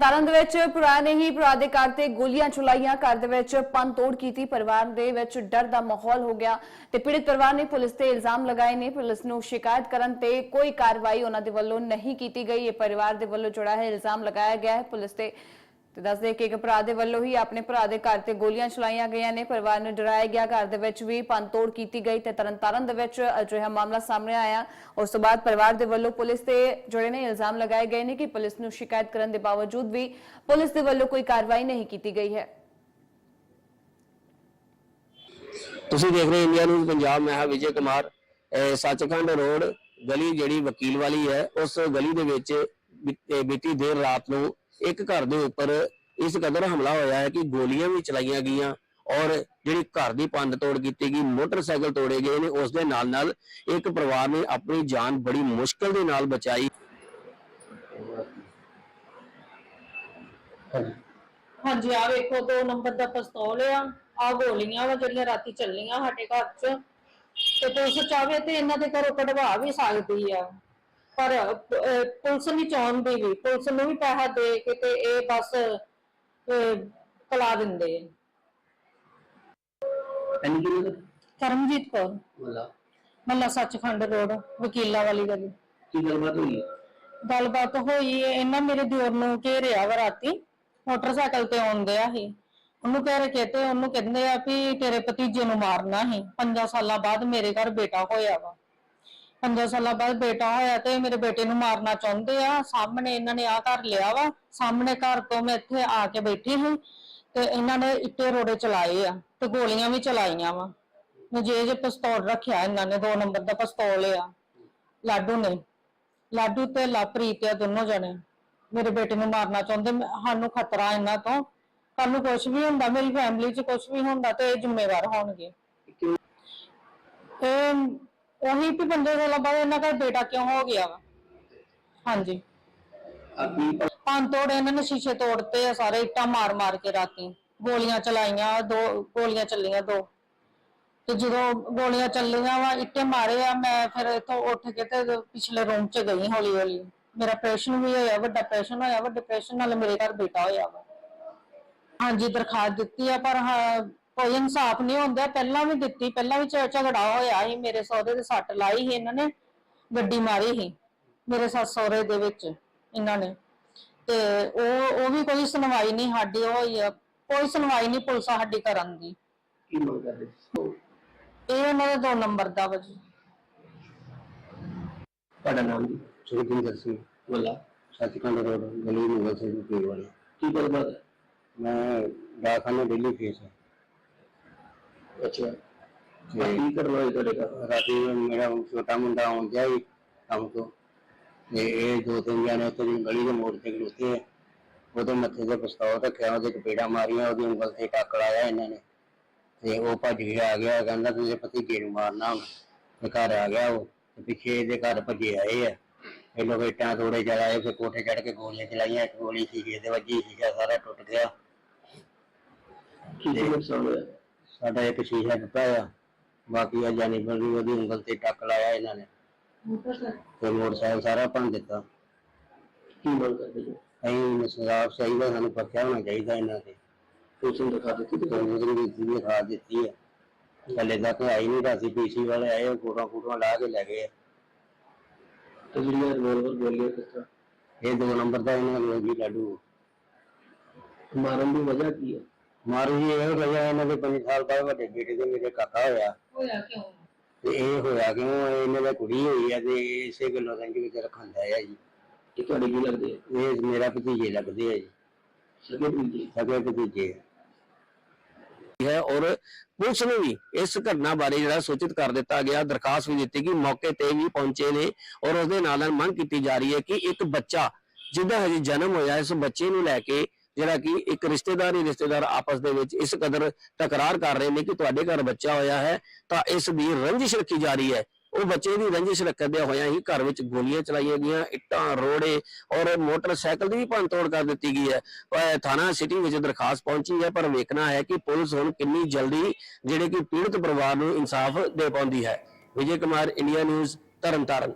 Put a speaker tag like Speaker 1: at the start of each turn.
Speaker 1: ਤਰਨਤਾਰਨ ਦੇ ਵਿੱਚ ਭਰਾ ਹੀ ਭਰਾ ਦੇ ਘਰ ਤੇ ਗੋਲੀਆਂ ਚਲਾਈਆਂ, ਘਰ ਦੇ ਵਿੱਚ ਪੰਨ ਤੋੜ ਕੀਤੀ, ਪਰਿਵਾਰ ਦੇ ਵਿੱਚ ਡਰ ਦਾ ਮਾਹੌਲ ਹੋ ਗਿਆ ਤੇ ਪੀੜਿਤ ਪਰਿਵਾਰ ਨੇ ਪੁਲਿਸ ਤੇ ਇਲਜ਼ਾਮ ਲਗਾਏ ਨੇ। ਪੁਲਿਸ ਨੂੰ ਸ਼ਿਕਾਇਤ ਕਰਨ ਤੇ ਕੋਈ ਕਾਰਵਾਈ ਉਹਨਾਂ ਦੇ ਵੱਲੋਂ ਨਹੀਂ ਕੀਤੀ ਗਈ। ਇਹ ਪਰਿਵਾਰ ਦੇ ਵੱਲੋਂ ਜਿਹੜਾ ਹੈ, ਇਲਜ਼ਾਮ ਲਗਾਇਆ ਗਿਆ ਹੈ। ਪੁਲਿਸ ਤੇ ਤੇ ਦੱਸਦੇ ਕਿ ਇੱਕ ਭਰਾ ਦੇ ਵੱਲੋਂ ਹੀ ਆਪਣੇ ਭਰਾ ਦੇ ਘਰ ਤੇ ਗੋਲੀਆਂ ਚਲਾਈਆਂ ਗਈਆਂ ਨੇ। ਪਰਿਵਾਰ ਨੂੰ ਡਰਾਇਆ ਗਿਆ। ਘਰ ਦੇ ਵਿੱਚ ਵੀ ਤੋੜ ਕੀਤੀ ਗਈ ਤੇ ਤਰਨਤਾਰਨ ਦੇ ਵਿੱਚ ਅਜਿਹਾ ਮਾਮਲਾ ਸਾਹਮਣੇ ਆਇਆ। ਉਸ ਤੋਂ ਬਾਅਦ ਪਰਿਵਾਰ ਦੇ ਵੱਲੋਂ ਪੁਲਿਸ ਤੇ ਜਿਹੜੇ ਨੇ ਇਲਜ਼ਾਮ ਲਗਾਏ ਗਏ ਨੇ ਕਿ ਪੁਲਿਸ ਨੂੰ ਸ਼ਿਕਾਇਤ ਕਰਨ ਦੇ ਬਾਵਜੂਦ ਵੀ ਪੁਲਿਸ ਦੇ ਵੱਲੋਂ ਕੋਈ ਕਾਰਵਾਈ ਨਹੀਂ ਕੀਤੀ ਗਈ ਹੈ।
Speaker 2: ਤੁਸੀਂ ਦੇਖ ਰਹੇ ਇੰਡੀਆ ਨਿਊਜ਼ ਪੰਜਾਬ। ਮੈਂ ਹਾਂ ਵਿਜੇ ਕੁਮਾਰ। ਸੱਚਖੰਡ ਰੋਡ ਗਲੀ ਜਿਹੜੀ ਵਕੀਲ ਵਾਲੀ ਹੈ, ਉਸ ਗਲੀ ਦੇ ਵਿੱਚ ਬੀਤੀ ਦੇਰ ਰਾਤ ਨੂੰ ਇੱਕ ਘਰ ਦੇ ਉੱਪਰ ਇਸ ਕਦਰ ਹਮਲਾ ਹੋਇਆ ਹੈ ਕਿ ਗੋਲੀਆਂ ਵੀ ਚਲਾਈਆਂ ਗਈਆਂ ਔਰ ਜਿਹੜੀ ਘਰ ਦੀ ਪੰਦ ਤੋੜ ਕੀਤੀ ਗਈ ਮੋਟਰਸਾਈਕਲ ਤੋੜੇ ਗਏ ਨੇ ਉਸ ਦੇ ਨਾਲ ਨਾਲ ਇੱਕ ਪਰਿਵਾਰ ਨੇ ਆਪਣੀ ਜਾਨ ਬੜੀ ਮੁਸ਼ਕਲ ਦੇ ਨਾਲ ਬਚਾਈ।
Speaker 3: ਹਾਂਜੀ। ਆ ਵੇਖੋ ਦੋ ਨੰਬਰ ਦਾ ਪਿਸਤੌਲ ਆ। ਆ ਗੋਲੀਆਂ ਵਾ ਜਿਹੜੀਆਂ ਰਾਤੀ ਚੱਲੀਆਂ ਸਾਡੇ ਘਰ 'ਚ। ਤੇ ਪੁਲਿਸ ਚਾਹਵੇ ਤੇ ਇਹਨਾਂ ਦੇ ਘਰੋਂ ਕਢਵਾ ਵੀ ਸਕਦੀ ਆ। ਪਰ ਪੁਲਿਸ ਨਹੀਂ ਚਾਹੁੰਦੀ ਵੀ ਪੁਲਿਸ ਨੂੰ ਵੀ ਪੈਸਾ ਦੇ ਕੇ ਤੇ ਇਹ ਬਸ ਕਲਾ ਦਿੰਦੇ ਆ।
Speaker 2: ਐਨੀ
Speaker 3: ਕਰਮਜੀਤ ਕੌਰ।
Speaker 2: ਮੱਲਾ।
Speaker 3: ਮੱਲਾ ਸੱਚਖੰਡ ਰੋਡ ਵਕੀਲਾ ਵਾਲੀ ਗਲੀ।
Speaker 2: ਕੀ ਗੱਲਬਾਤ ਹੋਈ?
Speaker 3: ਗੱਲਬਾਤ ਹੋਈ ਹੈ, ਇਹਨਾਂ ਮੇਰੇ ਦਿਓਰ ਨੂੰ ਘੇਰਿਆ ਵਾ ਰਾਤੀ। ਮੋਟਰਸਾਈਕਲ ਤੇ ਆਉਂਦਿਆ ਸੀ। ਉਹਨੂੰ ਕਹਿ ਰਹੇ ਤੇ ਉਹਨੂੰ ਕਹਿੰਦੇ ਆ ਵੀ ਤੇਰੇ ਭਤੀਜੇ ਨੂੰ ਮਾਰਨਾ ਸੀ। 5 ਸਾਲਾਂ ਬਾਅਦ ਮੇਰੇ ਘਰ ਬੇਟਾ ਹੋਇਆ ਵਾ। 5 ਸਾਲਾਂ ਬਾਅਦ ਬੇਟਾ ਹੋਇਆ ਤੇ ਮੇਰੇ ਬੇਟੇ ਨੂੰ ਮਾਰਨਾ ਚਾਹੁੰਦੇ ਆ। ਸਾਹਮਣੇ ਇਹਨਾਂ ਨੇ ਆ ਘਰ ਲਿਆ ਵਾ। ਸਾਹਮਣੇ ਘਰ ਤੋਂ ਮੈਂ ਇੱਥੇ ਆ ਕੇ ਬੈਠੀ ਹਾਂ ਤੇ ਇਹਨਾਂ ਨੇ ਇੱਟੇ ਰੋੜੇ ਚਲਾਏ ਆ ਤੇ ਗੋਲੀਆਂ ਵੀ ਚਲਾਈਆਂ ਵਾ। ਨਜੇਜ ਪਿਸਤੌਲ ਰੱਖਿਆ ਇਹਨਾਂ ਨੇ ਦੋ ਨੰਬਰ ਦਾ ਪਿਸਤੌਲ ਆ ਲਾਡੂ ਨੇ। ਲਾਡੂ ਤੇ ਲਾਪ੍ਰੀਤ ਆ ਦੋਨੋਂ ਜਣੇ। ਮੇਰੇ ਬੇਟੇ ਨੂੰ ਮਾਰਨਾ ਚਾਹੁੰਦੇ। ਸਾਨੂੰ ਖਤਰਾ ਇਹਨਾਂ ਤੋਂ। ਕੱਲ ਨੂੰ ਕੁਝ ਵੀ ਹੁੰਦਾ ਮੇਰੀ ਫੈਮਿਲੀ 'ਚ ਕੁਝ ਵੀ ਹੁੰਦਾ ਤੇ ਇਹ ਜ਼ਿੰਮੇਵਾਰ ਹੋਣਗੇ। ਇਹ ਉਹੀ ਵੀ ਬੰਦੇ ਸਾਲਾਂ ਬਾਅਦ ਇਹਨਾਂ ਦਾ ਬੇਟਾ ਕਿਉਂ ਹੋ ਗਿਆ ਵਾ? ਹਾਂਜੀ। ਪੰਨ ਤੋੜ ਇਹਨਾਂ ਨੇ ਸ਼ੀਸ਼ੇ ਤੋੜਤੇ ਆ ਸਾਰੇ ਇੱਟਾਂ ਮਾਰ ਮਾਰ ਕੇ ਰਾਤੀ। ਗੋਲੀਆਂ ਚਲਾਈਆਂ ਦੋ ਗੋਲੀਆਂ ਚੱਲੀਆਂ ਦੋ। ਤੇ ਜਦੋਂ ਗੋਲੀਆਂ ਚੱਲੀਆਂ ਵਾ ਇੱਟੇ ਮਾਰੇ ਆ ਮੈਂ ਫਿਰ ਇੱਥੋਂ ਉੱਠ ਕੇ ਤੇ ਪਿਛਲੇ ਰੂਮ 'ਚ ਗਈ ਹੌਲੀ ਹੌਲੀ। ਮੇਰਾ ਆਪਰੇਸ਼ਨ ਵੀ ਹੋਇਆ ਵੱਡਾ ਆਪਰੇਸ਼ਨ ਹੋਇਆ ਵੱਡੇ ਆਪਰੇਸ਼ਨ ਨਾਲ ਮੇਰੇ ਘਰ ਬੇਟਾ ਹੋਇਆ ਵਾ। ਹਾਂਜੀ ਦਰਖਾਸਤ ਦਿੱਤੀ ਆ ਪਰ ਹਾਂ, ਕੋਈ ਇਨਸਾਫ ਨਹੀਂ ਹੁੰਦਾ। ਪਹਿਲਾਂ ਵੀ ਦਿੱਤੀ ਪਹਿਲਾਂ ਵੀ ਝ- ਝਗੜਾ ਹੋਇਆ ਸੀ। ਮੇਰੇ ਸਹੁਰੇ ਦੇ ਸੱਟ ਲਾਈ ਸੀ ਇਹਨਾਂ ਨੇ ਗੱਡੀ ਮਾਰੀ ਸੀ ਮੇਰੇ ਸੱਸ ਸਹੁਰੇ ਦੇ ਵਿੱਚ ਇਹਨਾਂ ਨੇ। ਤੇ ਉਹ ਉਹ ਵੀ ਕੋਈ ਸੁਣਵਾਈ ਨਹੀਂ ਸਾਡੀ ਹੋਈ ਆ। ਕੋਈ ਸੁਣਵਾਈ ਨਹੀਂ ਪੁਲਿਸ ਸਾਡੀ ਕਰਨ ਦੀ।
Speaker 2: ਕੀ ਮੰਗ ਕਰਦੇ
Speaker 3: ਇਹ ਉਹਨਾਂ ਦਾ ਦੋ ਨੰਬਰ ਦਾ ਵਜੀ
Speaker 2: ਤੁਹਾਡਾ ਨਾਮ ਜੀ?
Speaker 4: ਸੁਖਜਿੰਦਰ ਸਿੰਘ।
Speaker 2: ਮੱਲਾ।
Speaker 4: ਸੱਚਖੰਡ ਰੋਡ ਗਲੀ ਮੁਗਲ ਸਿੰਘ ਪੀਰ ਵਾਲੇ।
Speaker 2: ਕੀ ਗੱਲਬਾਤ ਹੈ?
Speaker 4: ਮੈਂ ਡਾਕਖਾਨੇ ਦਿੱਲੀ ਫੀਸ ਹੈ।
Speaker 2: ਅੱਛਾ। ਕੀ ਕਰਨਾ ਹੈ ਤੁਹਾਡੇ ਘਰ?
Speaker 4: ਰਾਤੀ ਮੇਰਾ ਛੋਟਾ ਮੁੰਡਾ ਆਉਂਦਾ ਹੀ ਕੰਮ ਤੋਂ। ਤੇ ਇਹ ਦੋ ਤਿੰਨ ਜਣੇ ਉੱਥੇ ਦੀ ਗਲੀ ਦੇ ਮੋੜ ਤੇ ਖਲੋਤੇ ਆ। ਉਹਦੇ ਮੱਥੇ ਤੇ ਪਿਸਤੌਲ ਰੱਖਿਆ ਉਹਦੇ ਚਪੇੜਾ ਮਾਰੀਆਂ ਉਹਦੀ ਉਂਗਲ ਤੇ ਟੱਕ ਲਾਇਆ ਇਹਨਾਂ ਨੇ। ਤੇ ਉਹ ਭੱਜ ਕੇ ਆ ਗਿਆ ਕਹਿੰਦਾ ਤੁਸੀਂ ਭਤੀਜੇ ਨੂੰ ਮਾਰਨਾ ਤੇ ਘਰ ਆ ਗਿਆ ਉਹ। ਤੇ ਪਿੱਛੇ ਇਹਦੇ ਘਰ ਭੱਜੇ ਆਏ ਆ। ਇਹ ਲੋਕ ਇੱਟਾਂ ਤੋੜੇ ਚਲਾਏ ਫਿਰ ਕੋਠੇ ਚੜ ਕੇ ਗੋਲੀਆਂ ਚਲਾਈਆਂ ਇੱਕ ਗੋਲੀ ਸੀਗੇ ਦੇ ਵੱਜੀ ਸੀਗਾ ਸਾਰਾ ਟੁੱਟ ਗਿਆ।
Speaker 2: ਕੀ ਨੁਕਸਾਨ ਹੋਇਆ?
Speaker 4: ਸਾਡਾ ਇੱਕ ਸ਼ੀਸ਼ਾ ਟੁੱਟਾ ਆ ਬਾਕੀ ਆ ਜਾਨੀ ਬਲੀ ਉਹਦੀ ਉਂਗਲ ਤੇ ਟੱਕ ਲਾਇਆ ਇਹਨਾਂ ਨੇ। ਤੇ ਮੋਟਰਸਾਈਕਲ ਸਾਰਾ ਭੰਨ ਦਿੱਤਾ।
Speaker 2: ਕੀ ਮੰਗ ਕਰਦੇ ਜੀ
Speaker 4: ਅਸੀਂ ਇਨਸਾਫ ਚਾਹੀਦਾ ਸਾਨੂੰ ਪੱਕਿਆ ਹੋਣਾ ਚਾਹੀਦਾ ਇਹਨਾਂ ਤੇ।
Speaker 2: ਨੂੰ ਦਿਖਾ ਦਿੱਤੀ ਤੇ
Speaker 4: ਉਹਨੂੰ ਦੀ ਵੀ ਖਾ ਦਿੱਤੀ ਹੈ ਹਲੇ ਤੱਕ ਆਈ ਨਹੀਂ ਰਾਸੀ ਪੀਸੀ ਵਾਲੇ ਆਏ ਉਹ ਫੋਟੋ ਫੋਟੋ ਲਾ ਕੇ ਲੈ ਗਏ।
Speaker 2: ਤੇ ਜਿਹੜੀਆਂ ਰਿਵੋਲਵਰ ਗੋਲੀਆਂ ਕਿਸ ਤਰ੍ਹਾਂ?
Speaker 4: ਇਹ ਦੋ ਨੰਬਰ ਦਾ ਇਹਨਾਂ ਨੂੰ ਜੀ ਲਾਡੂ
Speaker 2: ਮਾਰਨ ਦੀ ਵਜ੍ਹਾ ਕੀ ਹੈ
Speaker 4: ਮਾਰੂ ਜੀ ਇਹ ਵਜ੍ਹਾ ਇਹਨਾਂ ਦੇ 5 ਸਾਲ ਬਾਅਦ ਵੱਡੇ ਬੇਟੇ ਦੇ ਮੇਰੇ ਕਾਕਾ ਹੋਇਆ।
Speaker 3: ਹੋਇਆ ਕਿਉਂ?
Speaker 4: ਤੇ ਇਹ ਹੋਇਆ ਕਿਉਂ? ਇਹਨਾਂ ਦਾ ਕੁੜੀ ਹੋਈ ਹੈ ਤੇ ਇਸੇ ਗੱਲੋਂ ਰੰਗ ਵਿੱਚ ਰੱਖੰਦਾ ਹੈ ਜੀ।
Speaker 2: ਇਹ ਤੁਹਾਡੇ ਕੀ ਲੱਗਦੇ ਆ?
Speaker 4: ਇਹ ਮੇਰਾ ਭਤੀਜੇ ਲੱਗਦੇ ਆ ਜੀ।
Speaker 2: ਸਕੇ ਜੀ
Speaker 4: ਸਗੇ ਭਤੀਜੇ।
Speaker 2: ਹੈ ਔਰ ਪੁਲਿਸ ਨੂੰ ਵੀ ਇਸ ਘਟਨਾ ਬਾਰੇ ਜਿਹੜਾ ਸੂਚਿਤ ਕਰ ਦਿੱਤਾ ਗਿਆ ਦਰਖਾਸਤ ਵੀ ਦਿੱਤੀ ਗਈ ਮੌਕੇ ਤੇ ਵੀ ਪਹੁੰਚੇ ਨੇ ਔਰ ਉਸ ਦੇ ਨਾਲ ਨਾਲ ਮੰਗ ਕੀਤੀ ਜਾ ਰਹੀ ਹੈ ਕਿ ਇੱਕ ਬੱਚਾ ਜਿਹਦਾ ਹਜੇ ਜਨਮ ਹੋਇਆ ਇਸ ਬੱਚੇ ਨੂੰ ਲੈ ਕੇ ਜਿਹੜਾ ਕਿ ਇੱਕ ਰਿਸ਼ਤੇਦਾਰ ਹੀ ਰਿਸ਼ਤੇਦਾਰ ਆਪਸ ਦੇ ਵਿੱਚ ਇਸ ਕਦਰ ਤਕਰਾਰ ਕਰ ਰਹੇ ਨੇ ਕਿ ਤੁਹਾਡੇ ਘਰ ਬੱਚਾ ਹੋਇਆ ਹੈ, ਤਾਂ ਇਸ ਦੀ ਰੰਜਿਸ਼ ਰੱਖੀ ਜਾ ਰਹੀ ਹੈ। ਉਹ ਬੱਚੇ ਦੀ ਰੰਜਿਸ਼ ਰੱਖਦੇ ਹੋਇਆਂ ਹੀ ਘਰ ਵਿੱਚ ਗੋਲੀਆਂ ਚਲਾਈਆਂ ਗਈਆਂ, ਇੱਟਾਂ, ਰੋੜੇ ਔਰ ਮੋਟਰਸਾਈਕਲ ਦੀ ਵੀ ਭੰਨਤੋੜ ਕਰ ਦਿੱਤੀ ਗਈ ਹੈ। ਅਹ ਥਾਣਾ ਸਿਟੀ ਵਿੱਚ ਦਰਖਾਸਤ ਪਹੁੰਚੀ ਹੈ, ਪਰ ਵੇਖਣਾ ਹੈ ਕਿ ਪੁਲਿਸ ਹੁਣ ਕਿੰਨੀ ਜਲਦੀ ਜਿਹੜੇ ਕਿ ਪੀੜਤ ਪਰਿਵਾਰ ਨੂੰ ਇਨਸਾਫ ਦੇ ਪਾਉਂਦੀ ਹੈ। Vijay Kumar, India News, Tarn Taran.